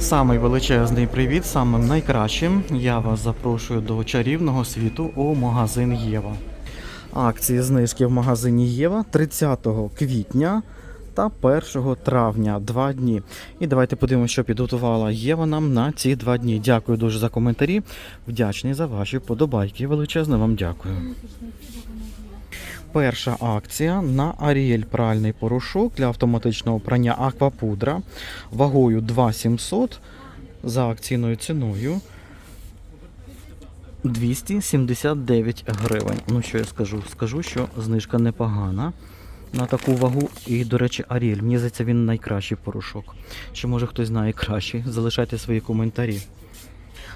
Самий величезний привіт, самим найкращим. Я вас запрошую до чарівного світу у магазин Єва. Акції знижки в магазині Єва 30 квітня та 1 травня. Два дні. І давайте подивимося, що підготувала Єва нам на ці два дні. Дякую дуже за коментарі. Вдячний за ваші подобайки. Величезне вам дякую. Перша акція на Аріель пральний порошок для автоматичного прання Аквапудра вагою 2700 за акційною ціною 279 гривень. Ну що я скажу? Скажу, що знижка непогана на таку вагу. І, до речі, Аріель. Мені здається, він найкращий порошок. Чи може хтось знає кращий? Залишайте свої коментарі.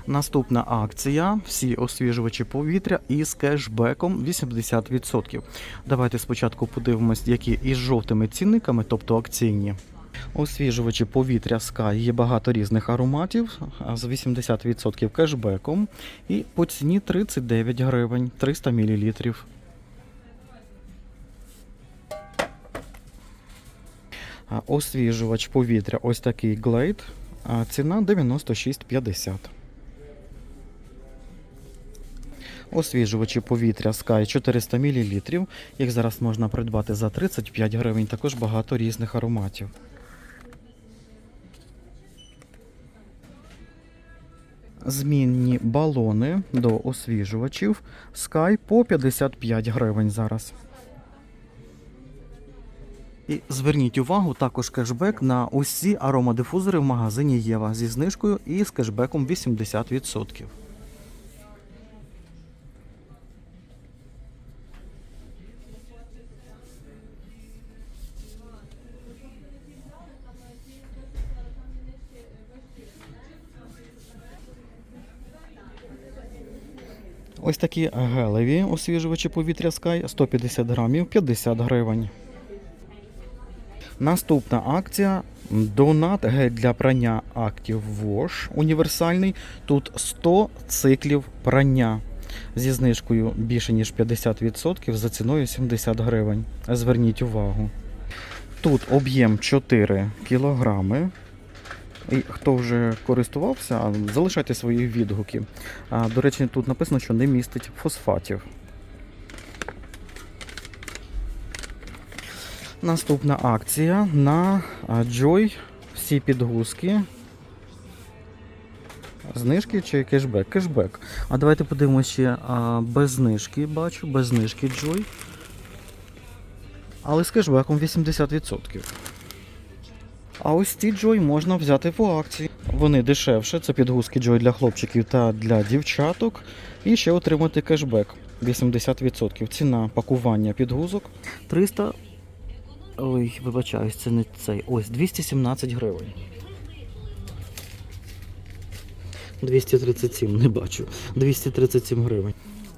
Наступна акція: всі освіжувачі повітря із кешбеком 80%. Давайте спочатку подивимось, які із жовтими цінниками, тобто акційні. Освіжувачі повітря Sky є багато різних ароматів з 80% кешбеком. І по ціні 39 гривень 300 мл. Освіжувач повітря ось такий Glade. Ціна 96,50. Освіжувачі повітря Sky 400 мл. Їх зараз можна придбати за 35 гривень. Також багато різних ароматів. Змінні балони до освіжувачів Sky по 55 гривень зараз. І зверніть увагу, також кешбек на усі аромадифузори в магазині Єва зі знижкою і з кешбеком 80%. Ось такі гелеві освіжувачі повітря Sky 150 грамів 50 гривень. Наступна акція Донат гель для прання Active Wash універсальний. Тут 100 циклів прання зі знижкою більше ніж 50% за ціною 70 гривень. Зверніть увагу. Тут об'єм 4 кілограми. Хто вже користувався, залишайте свої відгуки. До речі, тут написано, що не містить фосфатів. Наступна акція на Joy. Всі підгузки. Знижки чи кешбек? Кешбек. А давайте подивимося ще а, без знижки, бачу, без знижки Joy. Але з кешбеком 80%. А ось ці Joy можна взяти по акції. Вони дешевше, це підгузки Joy для хлопчиків та для дівчаток. І ще отримати кешбек 80%. Ціна пакування підгузок 300. Ой, вибачаюсь, це не цей. Ось 217 гривень. 237, не бачу. 237 гривень.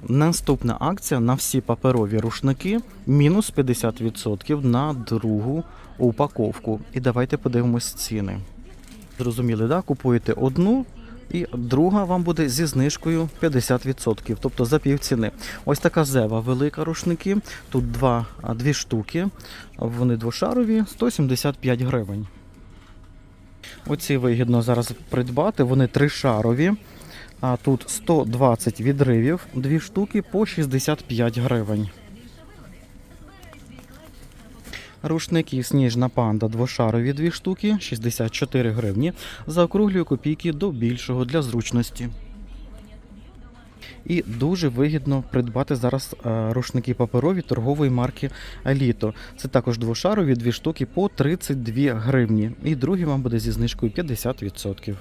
Наступна акція на всі паперові рушники мінус 50% на другу упаковку. І давайте подивимось ціни. Зрозуміли, да? Купуєте одну, і друга вам буде зі знижкою 50%, тобто за пів ціни. Ось така зева велика рушники. Тут два, дві штуки. Вони двошарові, 175 гривень. Оці вигідно зараз придбати, вони тришарові. А тут 120 відривів, дві штуки по 65 гривень. Рушники Сніжна панда двошарові дві штуки 64 гривні. Заокруглюю копійки до більшого для зручності. І дуже вигідно придбати зараз е, рушники паперові торгової марки Еліто. Це також двошарові дві штуки по 32 гривні. І другий вам буде зі знижкою 50%.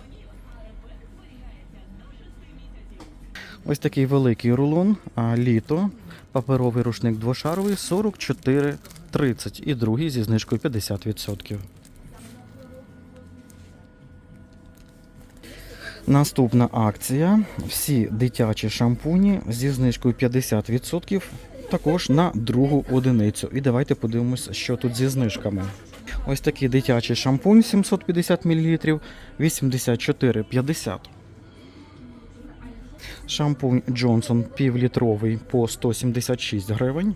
Ось такий великий рулон а, літо. Паперовий рушник двошаровий 44,30 і другий зі знижкою 50%. Наступна акція. Всі дитячі шампуні зі знижкою 50% також на другу одиницю. І давайте подивимось, що тут зі знижками. Ось такий дитячий шампунь 750 мл 84,50. Шампунь Джонсон півлітровий по 176 гривень.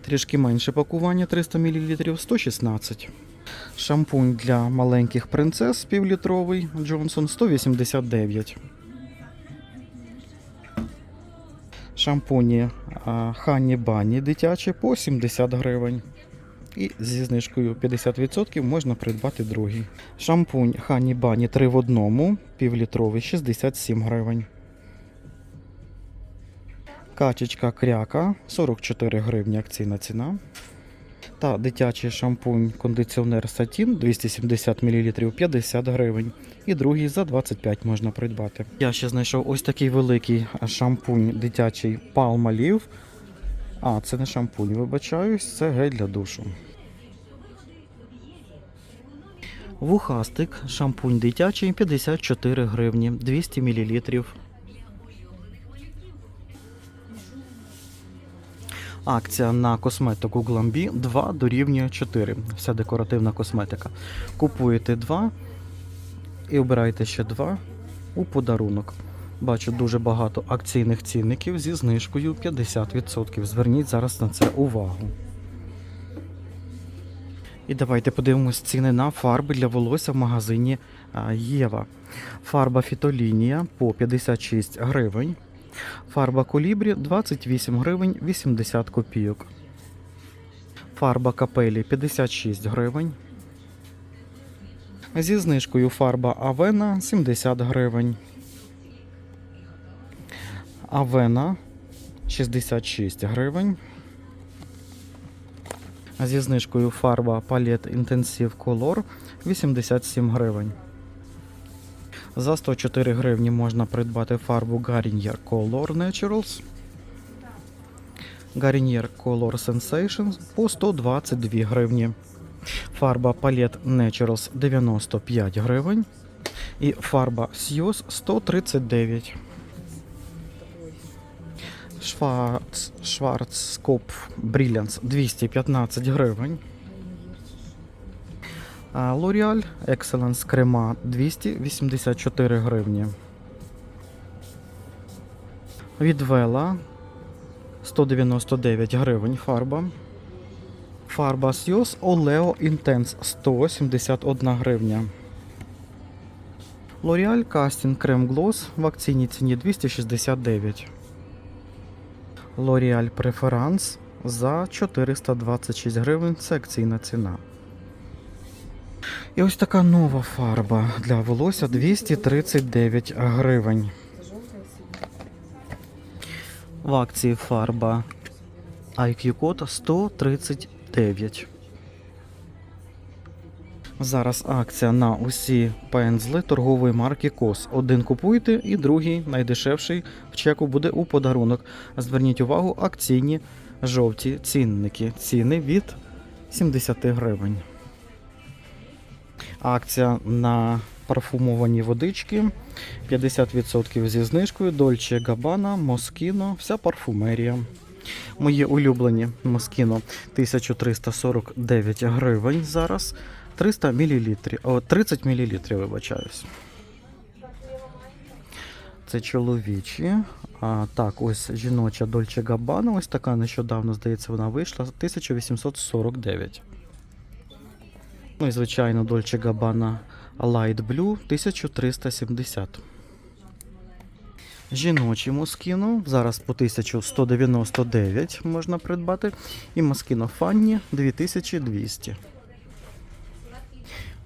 Трішки менше пакування 300 мл 116. Шампунь для маленьких принцес півлітровий Джонсон 189. Шампуні Хані Бані дитячі по 70 гривень. І зі знижкою 50% можна придбати другий. Шампунь Хані Бані 3 в одному, півлітровий 67 гривень. Качечка кряка 44 гривні акційна ціна. Та дитячий шампунь кондиціонер Сатін 270 мл 50 гривень. І другий за 25 можна придбати. Я ще знайшов ось такий великий шампунь дитячий Palmolive. А, це не шампунь, вибачаюсь, це гель для душу. Вухастик, шампунь дитячий 54 гривні, 200 мл. Акція на косметику Glambi 2 дорівнює 4. Вся декоративна косметика. Купуєте 2 і обираєте ще 2 у подарунок. Бачу дуже багато акційних цінників зі знижкою 50%. Зверніть зараз на це увагу. І давайте подивимось ціни на фарби для волосся в магазині Єва. Фарба Фітолінія по 56 гривень. Фарба Колібрі 28 гривень 80 копійок. Фарба Капелі 56 гривень. Зі знижкою фарба Авена 70 гривень. Авена 66 гривень. Зі знижкою фарба Palette Intensive Color 87 гривень. За 104 гривні можна придбати фарбу Garnier Color Naturals. Garnier Color Sensations по 122 гривні. Фарба Palette Naturals 95 гривень. І фарба Sios 139. Шварц, Schwarzkopf Brilliance 215 гривень. L'Oreal Excellence крема 284 гривні. Від Vela 199 гривень фарба. Фарба Sios Oleo Intense 171 гривня. L'Oreal Casting Creme Gloss в акційній ціні 269. L'Oreal Preference за 426 гривень. Це акційна ціна. І ось така нова фарба для волосся 239 гривень. В акції фарба IQ-код 139. Зараз акція на усі пензли торгової марки COS. Один купуйте і другий, найдешевший в чеку буде у подарунок. Зверніть увагу, акційні жовті цінники. Ціни від 70 гривень. Акція на парфумовані водички 50% зі знижкою Dolce Gabbana, Moschino, вся парфумерія. Мої улюблені Moschino 1349 гривень зараз. 300 мл. О, 30 мл, вибачаюсь. Це чоловічі. А, так, ось жіноча Dolce Gabbana, ось така нещодавно, здається, вона вийшла 1849. Ну і звичайно, Dolce Gabbana Light Blue 1370. Жіночі Moschino зараз по 1199 можна придбати. І Moschino Fanny 2200.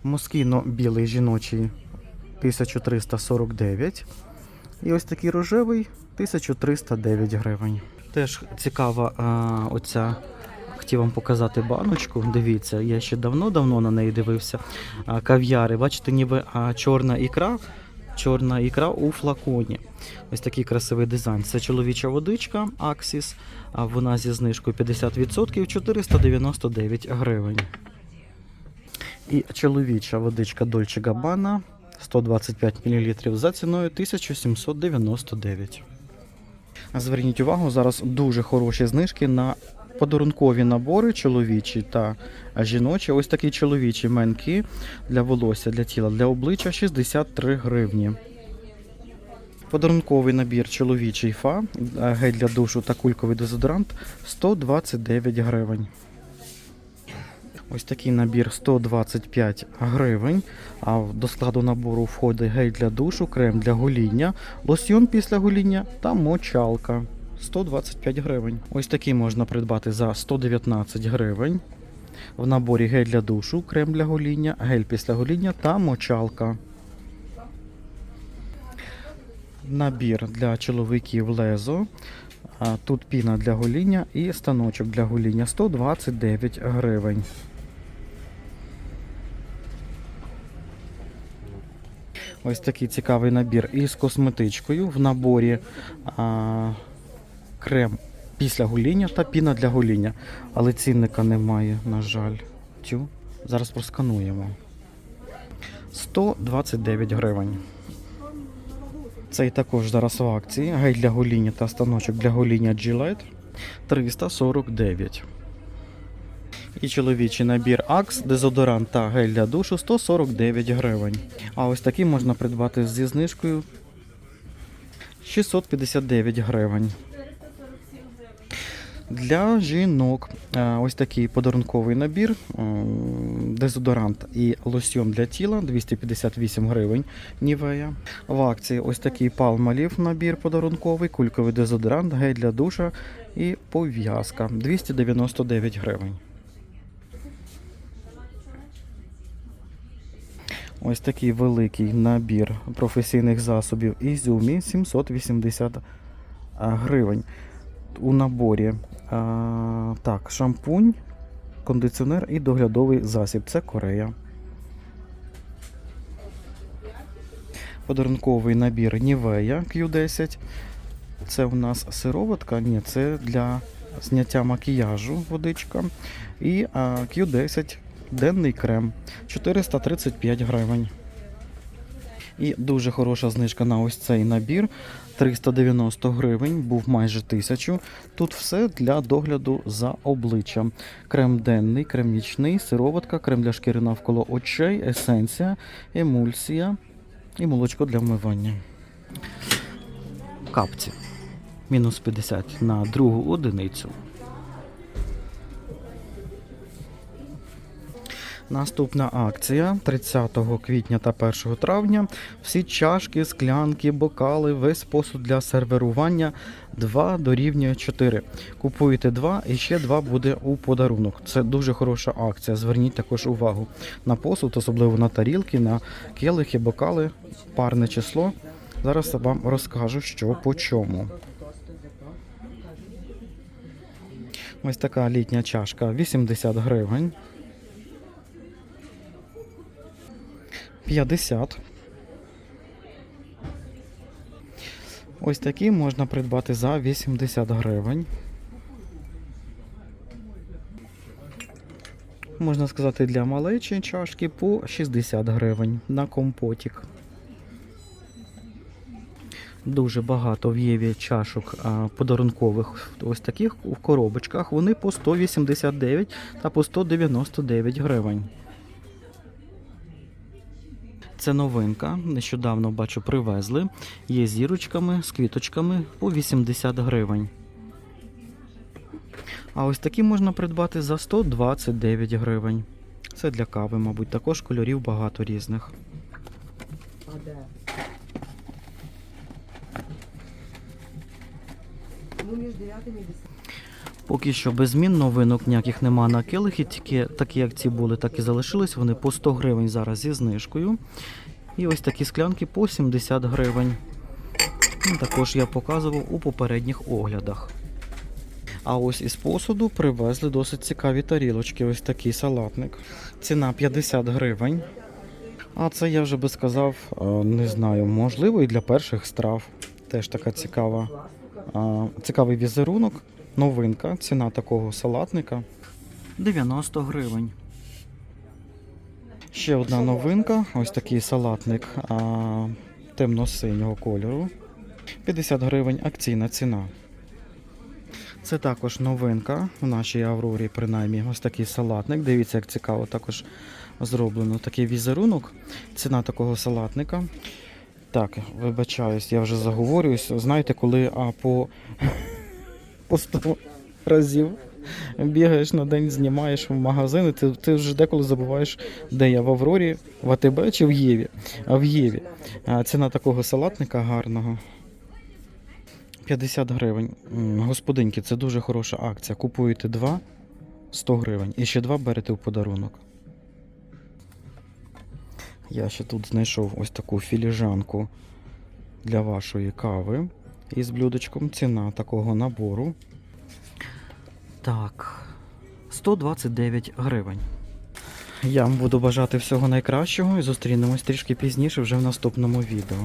Москіно білий жіночий 1349. І ось такий рожевий 1309 гривень. Теж цікава а, оця. Хотів вам показати баночку. Дивіться, я ще давно-давно на неї дивився. А, кав'яри. Бачите, ніби а, чорна ікра. Чорна ікра у флаконі. Ось такий красивий дизайн. Це чоловіча водичка Axis. А вона зі знижкою 50% 499 гривень. І чоловіча водичка Dolce Gabbana 125 мл за ціною 1799. Зверніть увагу, зараз дуже хороші знижки на подарункові набори чоловічі та жіночі. Ось такі чоловічі менки для волосся, для тіла, для обличчя 63 гривні. Подарунковий набір чоловічий фа, гель для душу та кульковий дезодорант 129 гривень. Ось такий набір 125 гривень. А до складу набору входить гель для душу, крем для гоління, лосьйон після гоління та мочалка. 125 гривень. Ось такий можна придбати за 119 гривень. В наборі гель для душу, крем для гоління, гель після гоління та мочалка. Набір для чоловіків лезо. Тут піна для гоління і станочок для гоління 129 гривень. Ось такий цікавий набір із косметичкою в наборі а, крем після гоління та піна для гоління. Але цінника немає, на жаль. Тю, зараз проскануємо. 129 гривень. Цей також зараз в акції. Гель для гоління та станочок для гоління Gillette 349. І чоловічий набір Axe, дезодорант та гель для душу 149 гривень. А ось такий можна придбати зі знижкою 659 гривень. Для жінок е, ось такий подарунковий набір, дезодорант і лосьйон для тіла 258 гривень. Нівея. В акції ось такий палмалів набір подарунковий, кульковий дезодорант, гель для душа і пов'язка 299 гривень. Ось такий великий набір професійних засобів Ізюмі 780 гривень. У наборі а, так, шампунь, кондиціонер і доглядовий засіб. Це Корея. Подарунковий набір Нівея Q10. Це у нас сироватка, ні, це для зняття макіяжу водичка. І а, Q10 денний крем 435 гривень. І дуже хороша знижка на ось цей набір. 390 гривень, був майже 1000. Тут все для догляду за обличчям. Крем денний, крем нічний, сироватка, крем для шкіри навколо очей, есенція, емульсія і молочко для вмивання. Капці. Мінус 50 на другу одиницю. Наступна акція 30 квітня та 1 травня. Всі чашки, склянки, бокали, весь посуд для сервірування 2 дорівнює 4. Купуєте 2 і ще 2 буде у подарунок. Це дуже хороша акція. Зверніть також увагу на посуд, особливо на тарілки, на келихи, бокали, парне число. Зараз я вам розкажу, що по чому. Ось така літня чашка 80 гривень. 50. Ось такі можна придбати за 80 гривень. Можна сказати, для малечі чашки по 60 гривень на компотік. Дуже багато в Єві чашок подарункових, ось таких в коробочках. Вони по 189 та по 199 гривень. Це новинка. Нещодавно бачу, привезли. Є зірочками з квіточками по 80 гривень. А ось такі можна придбати за 129 гривень. Це для кави, мабуть, також кольорів багато різних. Ну, між 9 і 10. Поки що без змін новинок ніяких нема на келихи, тільки такі як ці були, так і залишились. Вони по 100 гривень зараз зі знижкою. І ось такі склянки по 70 гривень. Також я показував у попередніх оглядах. А ось із посуду привезли досить цікаві тарілочки. Ось такий салатник. Ціна 50 гривень. А це я вже би сказав, е, не знаю, можливо, і для перших страв. Теж така цікава, цікавий візерунок. Новинка, ціна такого салатника 90 гривень. Ще одна новинка, ось такий салатник а, темно-синього кольору. 50 гривень акційна ціна. Це також новинка в нашій Аврорі, принаймні, ось такий салатник. Дивіться, як цікаво також зроблено такий візерунок. Ціна такого салатника. Так, вибачаюсь, я вже заговорююсь. Знаєте, коли а, по, по 100 разів бігаєш на день, знімаєш в магазини, ти, ти вже деколи забуваєш, де я в Аврорі, в АТБ чи в Єві. А в Єві. Ціна такого салатника гарного. 50 гривень. Господинки, це дуже хороша акція. Купуєте два 100 гривень. І ще два берете в подарунок. Я ще тут знайшов ось таку філіжанку для вашої кави із блюдечком. Ціна такого набору. Так, 129 гривень. Я вам буду бажати всього найкращого і зустрінемось трішки пізніше вже в наступному відео.